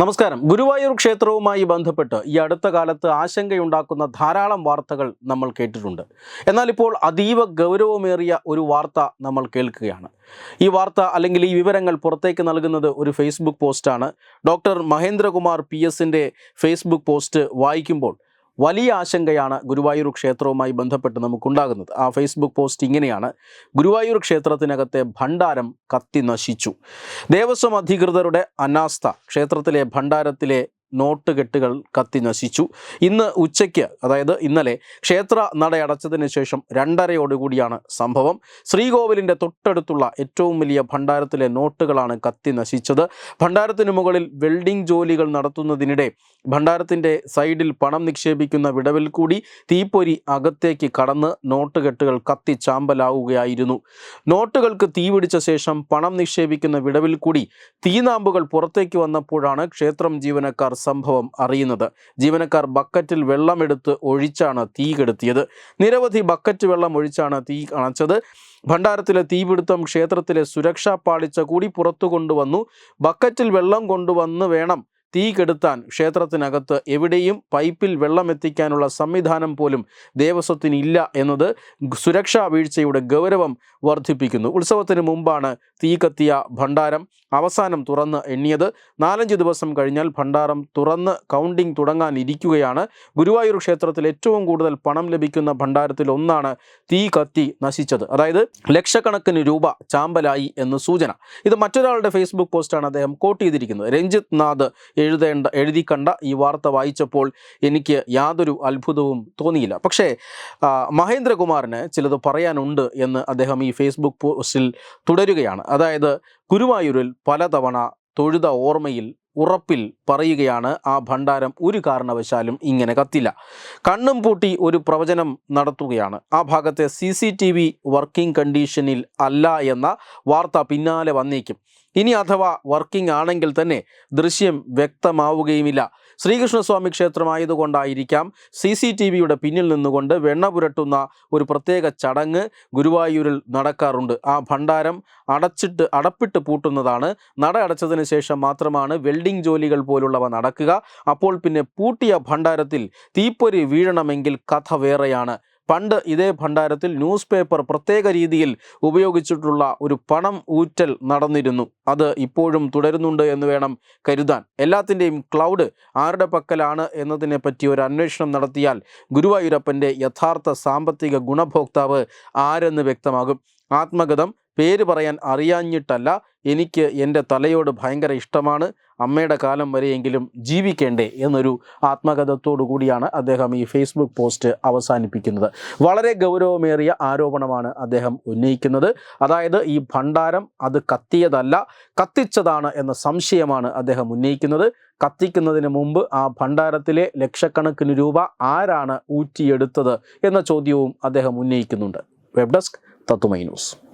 നമസ്കാരം. ഗുരുവായൂർ ക്ഷേത്രവുമായി ബന്ധപ്പെട്ട് ഈ അടുത്ത കാലത്ത് ആശങ്കയുണ്ടാക്കുന്ന ധാരാളം വാർത്തകൾ നമ്മൾ കേട്ടിട്ടുണ്ട്. എന്നാൽ ഇപ്പോൾ അതീവ ഗൗരവമേറിയ ഒരു വാർത്ത നമ്മൾ കേൾക്കുകയാണ്. ഈ വാർത്ത അല്ലെങ്കിൽ ഈ വിവരങ്ങൾ പുറത്തേക്ക് നൽകുന്നത് ഒരു ഫേസ്ബുക്ക് പോസ്റ്റാണ്. ഡോക്ടർ മഹേന്ദ്രകുമാർ പി എസിന്റെ ഫേസ്ബുക്ക് പോസ്റ്റ് വായിക്കുമ്പോൾ വലിയ ആശങ്കയാണ് ഗുരുവായൂർ ക്ഷേത്രവുമായി ബന്ധപ്പെട്ട് നമുക്കുണ്ടാകുന്നത്. ആ ഫേസ്ബുക്ക് പോസ്റ്റ് ഇങ്ങനെയാണ്. ഗുരുവായൂർ ക്ഷേത്രത്തിനകത്തെ ഭണ്ഡാരം കത്തി നശിച്ചു. ദേവസ്വം അധികൃതരുടെ അനാസ്ഥ. ക്ഷേത്രത്തിലെ ഭണ്ഡാരത്തിലെ നോട്ട് കെട്ടുകൾ കത്തി നശിച്ചു. ഇന്ന് ഉച്ചയ്ക്ക് അതായത് ഇന്നലെ ക്ഷേത്ര നടയടച്ചതിന് ശേഷം രണ്ടരയോടുകൂടിയാണ് സംഭവം. ശ്രീകോവിലിന്റെ തൊട്ടടുത്തുള്ള ഏറ്റവും വലിയ ഭണ്ഡാരത്തിലെ നോട്ടുകളാണ് കത്തി നശിച്ചത്. ഭണ്ഡാരത്തിന് മുകളിൽ വെൽഡിംഗ് ജോലികൾ നടത്തുന്നതിനിടെ ഭണ്ഡാരത്തിന്റെ സൈഡിൽ പണം നിക്ഷേപിക്കുന്ന വിടവിൽ കൂടി തീപ്പൊരി അകത്തേക്ക് കടന്ന് നോട്ട് കെട്ടുകൾ കത്തി ചാമ്പലാവുകയായിരുന്നു. നോട്ടുകൾക്ക് തീപിടിച്ച ശേഷം പണം നിക്ഷേപിക്കുന്ന വിടവിൽ കൂടി തീനാമ്പുകൾ പുറത്തേക്ക് വന്നപ്പോഴാണ് ക്ഷേത്രം ജീവനക്കാർ സംഭവം അറിയുന്നത്. ജീവനക്കാർ ബക്കറ്റിൽ വെള്ളമെടുത്ത് ഒഴിച്ചാണ് തീ കെടുത്തിയത്. നിരവധി ബക്കറ്റ് വെള്ളം ഒഴിച്ചാണ് തീ അണച്ചത്. ഭണ്ഡാരത്തിലെ തീപിടുത്തം ക്ഷേത്രത്തിലെ സുരക്ഷാ പാളിച്ച കൂടി പുറത്തു കൊണ്ടുവന്നു. ബക്കറ്റിൽ വെള്ളം കൊണ്ടുവന്ന് വേണം തീ കെടുത്താൻ ക്ഷേത്രത്തിനകത്ത് എവിടെയും പൈപ്പിൽ വെള്ളം എത്തിക്കാനുള്ള സംവിധാനം പോലും ദേവസ്വത്തിന് ഇല്ല എന്നത് സുരക്ഷാ വീഴ്ചയുടെ ഗൗരവം വർദ്ധിപ്പിക്കുന്നു. ഉത്സവത്തിന് മുമ്പാണ് തീ കത്തിയ ഭണ്ഡാരം അവസാനം തുറന്ന് എണ്ണിയത്. നാലഞ്ച് ദിവസം കഴിഞ്ഞാൽ ഭണ്ഡാരം തുറന്ന് കൗണ്ടിംഗ് തുടങ്ങാനിരിക്കുകയാണ്. ഗുരുവായൂർ ക്ഷേത്രത്തിൽ ഏറ്റവും കൂടുതൽ പണം ലഭിക്കുന്ന ഭണ്ഡാരത്തിൽ ഒന്നാണ് തീ കത്തി നശിച്ചത്. അതായത് ലക്ഷക്കണക്കിന് രൂപ ചാമ്പലായി എന്ന് സൂചന. ഇത് മറ്റൊരാളുടെ ഫേസ്ബുക്ക് പോസ്റ്റാണ് അദ്ദേഹം കോട്ട് ചെയ്തിരിക്കുന്നത്. രഞ്ജിത് നാഥ് എഴുതേണ്ട എഴുതി കണ്ട ഈ വാർത്ത വായിച്ചപ്പോൾ എനിക്ക് യാതൊരു അത്ഭുതവും തോന്നിയില്ല. പക്ഷേ മഹേന്ദ്രകുമാറിന് ചിലത് പറയാനുണ്ട് എന്ന് അദ്ദേഹം ഈ ഫേസ്ബുക്ക് പോസ്റ്റിൽ തുടരുകയാണ്. അതായത് ഗുരുവായൂരിൽ പലതവണ തൊഴുത ഓർമ്മയിൽ ഉറപ്പിൽ പറയുകയാണ് ആ ഭണ്ഡാരം ഒരു കാരണവശാലും ഇങ്ങനെ കത്തില്ല. കണ്ണും പൂട്ടി ഒരു പ്രവചനം നടത്തുകയാണ്. ആ ഭാഗത്തെ C C T V working കണ്ടീഷനിൽ അല്ല എന്ന വാർത്ത പിന്നാലെ വന്നേക്കും. ഇനി അഥവാ വർക്കിംഗ് ആണെങ്കിൽ തന്നെ ദൃശ്യം വ്യക്തമാവുകയുമില്ല. ശ്രീകൃഷ്ണസ്വാമി ക്ഷേത്രമായതുകൊണ്ടായിരിക്കാം സി സി ടി വിയുടെ പിന്നിൽ നിന്നുകൊണ്ട് വെണ്ണ പുരട്ടുന്ന ഒരു പ്രത്യേക ചടങ്ങ് ഗുരുവായൂരിൽ നടക്കാറുണ്ട്. ആ ഭണ്ഡാരം അടച്ചിട്ട് അടപ്പിട്ട് പൂട്ടുന്നതാണ്. നട അടച്ചതിന് ശേഷം മാത്രമാണ് വെൽഡിംഗ് ജോലികൾ പോലുള്ളവ നടക്കുക. അപ്പോൾ പിന്നെ പൂട്ടിയ ഭണ്ഡാരത്തിൽ തീപ്പൊരി വീഴണമെങ്കിൽ കഥ വേറെയാണ്. പണ്ട് ഇതേ ഭണ്ഡാരത്തിൽ ന്യൂസ് പേപ്പർ പ്രത്യേക രീതിയിൽ ഉപയോഗിച്ചിട്ടുള്ള ഒരു പണം ഊറ്റൽ നടന്നിരുന്നു. അത് ഇപ്പോഴും തുടരുന്നുണ്ട് എന്ന് വേണം കരുതാൻ. എല്ലാത്തിന്റെയും ക്ലൗഡ് ആരുടെ പക്കലാണ് എന്നതിനെ പറ്റി ഒരു അന്വേഷണം നടത്തിയാൽ ഗുരുവായൂരപ്പന്റെ യഥാർത്ഥ സാമ്പത്തിക ഗുണഭോക്താവ് ആരെന്ന് വ്യക്തമാകും. ആത്മഗതം പേര് പറയാൻ അറിയാഞ്ഞിട്ടല്ല എനിക്ക് എന്റെ തലയോട് ഭയങ്കര ഇഷ്ടമാണ്. അമ്മയുടെ കാലം വരെയെങ്കിലും ജീവിക്കേണ്ടേ എന്നൊരു ആത്മകഥത്തോടു കൂടിയാണ് അദ്ദേഹം ഈ ഫേസ്ബുക്ക് പോസ്റ്റ് അവസാനിപ്പിക്കുന്നത്. വളരെ ഗൗരവമേറിയ ആരോപണമാണ് അദ്ദേഹം ഉന്നയിക്കുന്നത്. അതായത് ഈ ഭണ്ഡാരം അത് കത്തിയതല്ല കത്തിച്ചതാണ് എന്ന സംശയമാണ് അദ്ദേഹം ഉന്നയിക്കുന്നത്. കത്തിക്കുന്നതിന് മുമ്പ് ആ ഭണ്ഡാരത്തിലെ ലക്ഷക്കണക്കിന് രൂപ ആരാണ് ഊറ്റിയെടുത്തത് എന്ന ചോദ്യവും അദ്ദേഹം ഉന്നയിക്കുന്നുണ്ട്. Web desk Tattvamayi news.